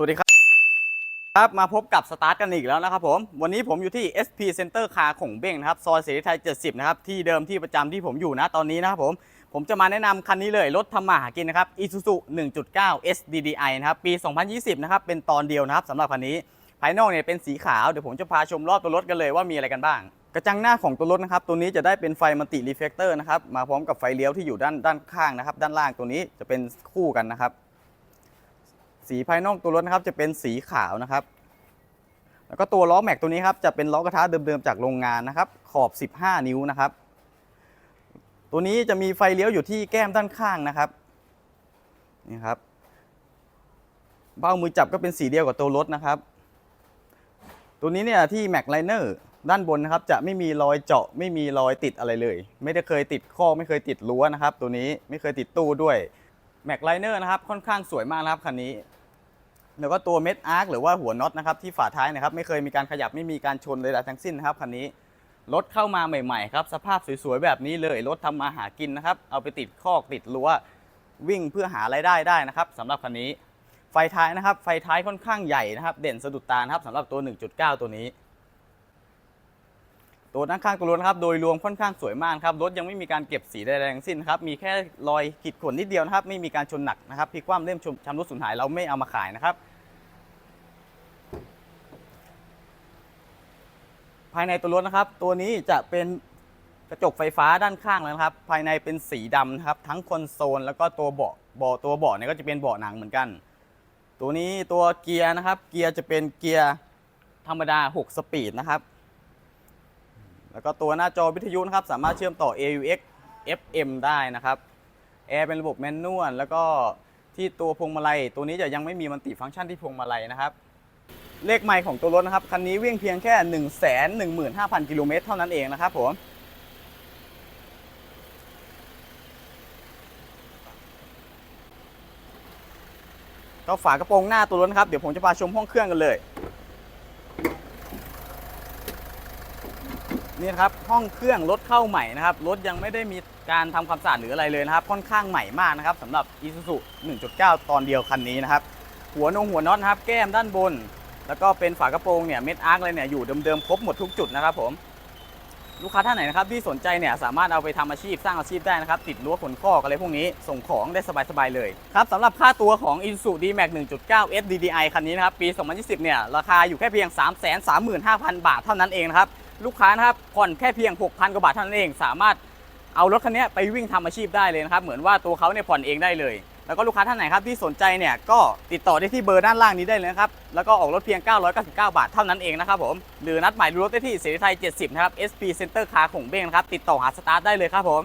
วัสดีครับครับ มาพบกับสตาร์ทกันอีกแล้วนะครับผม วันนี้ผมอยู่ที่ SP Center Car ของเบ้งนะครับ ซอยเสรีไทย 70 นะครับ ที่เดิมที่ประจำที่ผมอยู่นะตอนนี้นะครับผม ผมจะมาแนะนำคันนี้เลย รถทำมาหากินนะครับ Isuzu 1.9 SDDI นะครับ ปี 2020 นะครับ เป็นตอนเดียวนะครับสำหรับคันนี้ ภายนอกเนี่ยเป็นสีขาว เดี๋ยวผมจะพาชมรอบตัวรถกันเลยว่ามีอะไรกันบ้าง กระจังหน้าของตัวรถนะครับ ตัวนี้จะได้เป็นไฟมัลติรีเฟกเตอร์นะครับ มาพร้อมกับไฟเลี้ยวที่อยู่ด้านด้านข้างนะครับ ด้านล่างตัวนี้จะเป็นคู่กันนะครับ สีภายนอกตัวรถนะครับจะเป็นสีขาวนะครับ แล้วก็ตัวล้อแม็กตัวนี้ครับจะเป็นล้อกระทะเดิมๆจากโรงงานนะครับ ขอบ 15 นิ้วนะครับ ตัวนี้จะมีไฟเลี้ยวอยู่ที่แก้มด้านข้างนะครับนี่ครับเบ้ามือจับก็เป็นสีเดียวกับตัวรถนะครับ ตัวนี้เนี่ยที่แม็กไลเนอร์ด้านบนนะครับ จะไม่มีรอยเจาะไม่มีรอยติดอะไรเลย ไม่ได้เคยติดข้อไม่เคยติดรั้วนะครับ ตัวนี้ไม่เคยติดตู้ด้วยแม็กไลเนอร์นะครับค่อนข้างสวยมากนะครับคันนี้ แล้วก็ตัวเม็ดอาร์คหรือว่าหัวน็อตนะครับที่ฝาท้ายนะครับไม่เคยมีการขยับไม่มีการชนเลยทั้งสิ้นนะครับคันนี้รถเข้ามาใหม่ๆครับสภาพสวยๆแบบนี้เลยรถทำมาหากินนะครับ เอาไปติดคอกติดรั้ววิ่งเพื่อหารายได้ได้นะครับสำหรับคันนี้ ไฟท้ายนะครับ ไฟท้ายค่อนข้างใหญ่นะครับ เด่นสะดุดตาครับสำหรับตัว 1.9 ตัวนี้ ตัวด้านข้างตัวรถนะครับ โดยรวมค่อนข้างสวยมากครับรถยังไม่มีการเก็บสีใดๆทั้งสิ้นครับมีแค่รอยขีดข่วนนิดเดียวนะครับ ไม่มีการชนหนักนะครับพลิกคว่ำเล่มชมชำรุดสูญหายเราไม่เอามาขายนะครับ ภายในตัวรถนะครับ ตัวนี้จะเป็นกระจกไฟฟ้าด้านข้างแล้วนะครับ ภายในเป็นสีดำนะครับ ทั้งคอนโซลแล้วก็ตัวเบาะเบาะตัวเบาะเนี่ยก็จะเป็นเบาะหนังเหมือนกัน ตัวนี้ตัวเกียร์นะครับ เกียร์จะเป็นเกียร์ธรรมดา 6 สปีดนะครับ แล้วก็ตัวหน้าจอวิทยุนะครับ สามารถเชื่อมต่อ AUX FM ได้นะครับแอร์เป็นระบบแมนนวลแล้วก็ที่ตัวพวงมาลัย ตัวนี้จะยังไม่มีมันติฟังก์ชันที่พวงมาลัยนะครับ เลขไมล์ของตัวรถนะครับ คันนี้วิ่งเพียงแค่ 1 1 5 0 0 0 กิโลเมตรเท่านั้นเองนะครับผม ก็ฝากระโปรงหน้าตัวรถนะครับ เดี๋ยวผมจะพาชมห้องเครื่องกันเลย นี่ครับ ห้องเครื่องรถเข้าใหม่นะครับ รถยังไม่ได้มีการทำความสะอาดหรืออะไรเลยนะครับ ค่อนข้างใหม่มากนะครับสำหรับ Isuzu 1.9 ตอนเดียวคันนี้นะครับ หัวนงหัวน็อตนะครับ แก้มด้านบน แล้วก็เป็นฝากระโปรงเนี่ยเม็ดอาร์คอะไรเนี่ยอยู่เดิมๆครบหมดทุกจุดนะครับผมลูกค้าท่านไหนนะครับที่สนใจเนี่ยสามารถเอาไปทำอาชีพสร้างอาชีพได้นะครับ ติดรั้วขนคอกอะไรพวกนี้ส่งของได้สบาย ๆ เลย ครับสำหรับค่าตัวของ i n s u D-Max 1.9 SDDI คันนี้นะครับ ปี 2020 เนี่ย ราคาอยู่แค่เพียง 335,000 บาทเท่านั้นเองนะครับ ลูกค้านะครับผ่อนแค่เพียง 6,000 กว่าบาทเท่านั้นเอง สามารถเอารถคันนี้ไปวิ่งทำอาชีพได้เลยนะครับเหมือนว่าตัวเขาเนี่ยผ่อนเองได้เลย แล้วก็ลูกค้าท่านไหนครับที่สนใจเนี่ยก็ติดต่อได้ที่เบอร์ด้านล่างนี้ได้เลยนะครับ แล้วก็ออกรถเพียง 999 บาทเท่านั้นเองนะครับผม หรือนัดหมายดูรถได้ที่เสรีไทย 70 นะครับ SP Center Car ของเบ้งนะครับ ติดต่อหาสตาร์ทได้เลยครับผม